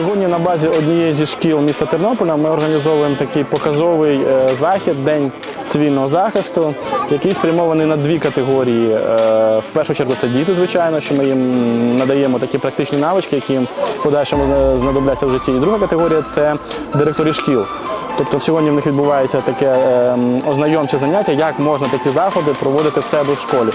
Сьогодні на базі однієї зі шкіл міста Тернополя ми організовуємо такий показовий е, захід День цивільного захисту, який спрямований на дві категорії. Е, В першу чергу це діти, звичайно, що ми їм надаємо такі практичні навички, які їм подальшому е, знадобляться в житті. І друга категорія це директори шкіл. Тобто сьогодні в них відбувається таке е, ознайомче заняття, як можна такі заходи проводити в себе в школі.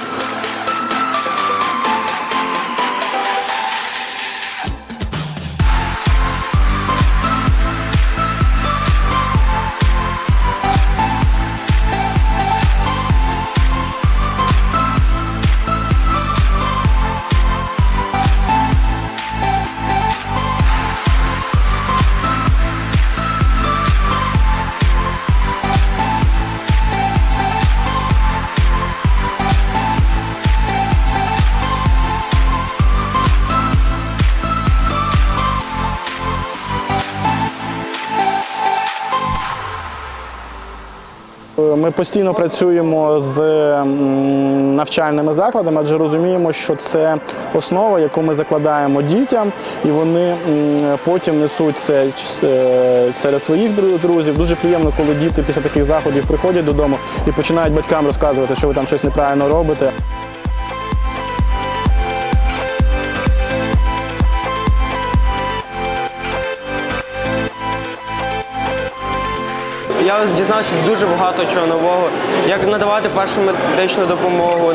Ми постійно працюємо з навчальними закладами, адже розуміємо, що це основа, яку ми закладаємо дітям, і вони потім несуть це е, серед своїх друзів. Дуже приємно, коли діти після таких заходів приходять додому і починають батькам розказувати, що ви там щось неправильно робите. Я дізнався дуже багато чого нового, як надавати першу медичну допомогу,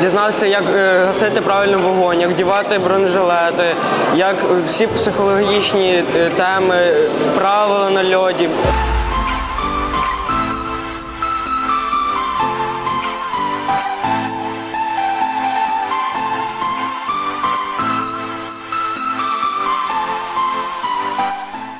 дізнався, як е, гасити правильно вогонь, як дівати бронежилети, як всі психологічні е, теми, правила на льоді.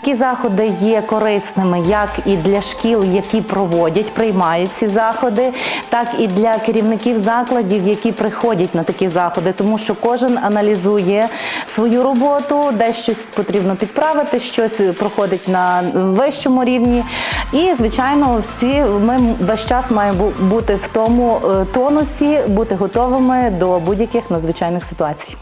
Такі заходи є корисними як і для шкіл, які проводять, приймають ці заходи, так і для керівників закладів, які приходять на такі заходи, тому що кожен аналізує свою роботу, де щось потрібно підправити, щось проходить на вищому рівні. І, звичайно, всі ми весь час маємо бути в тому е, тонусі, бути готовими до будь-яких надзвичайних ситуацій.